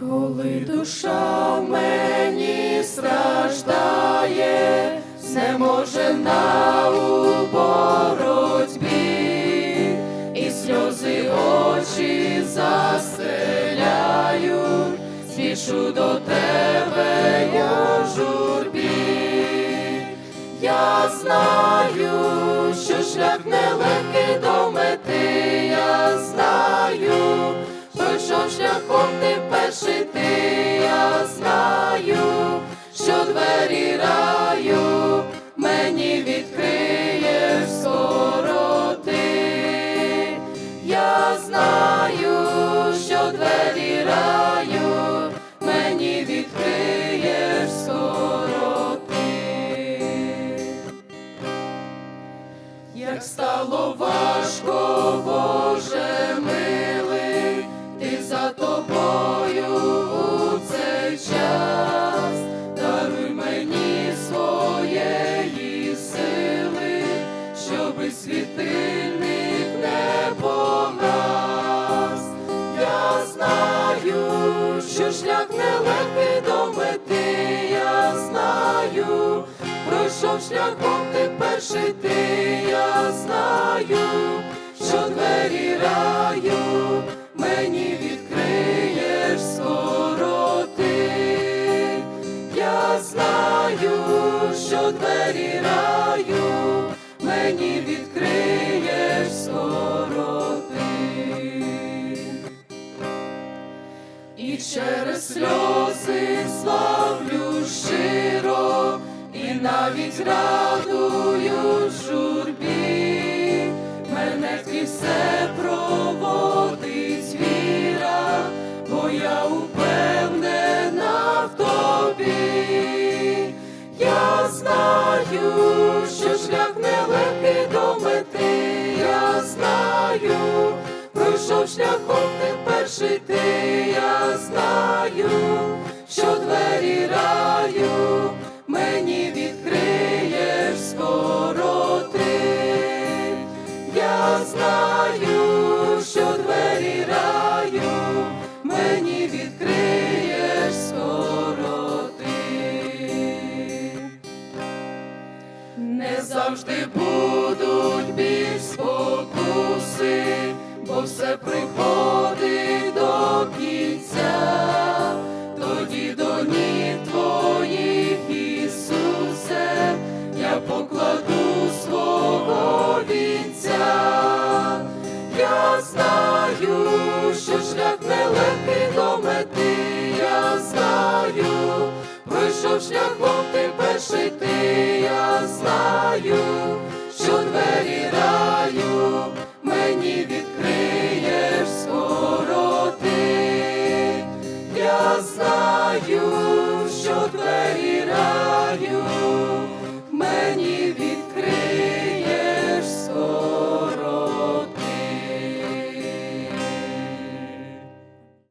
Коли душа в мені страждає, знеможена у боротьбі, і сльози очі застеляють, спішу до тебе я журбі. Я знаю, що шлях нелегкий шляхом ти перший ти, я знаю, що двері раю мені відкриєш скоро ти. Я знаю, що двері раю мені відкриєш скоро ти. Як стало важко, шляхом ти перший ти, я знаю, що двері раю мені відкриєш скоро ти. Я знаю, що двері раю мені відкриєш скоро ти. І через сльози славлю щиро, навіть радую журбі, мене крізь все проводить віра, бо я упевнена в тобі. Я знаю, що шлях нелегкий до мети, я знаю, пройшов шляхом ти перший ти, я знаю, Не завжди будуть біль спокуси, бо все приходить до кінця, тоді до ніг твоїх, Ісусе, я покладу свого вінця. Я знаю, що шлях нелегкий до мети, я знаю, Вийшов шляхом ти перший ти, я знаю, що двері раю мені відкриєш скоро ти, я знаю, що двері.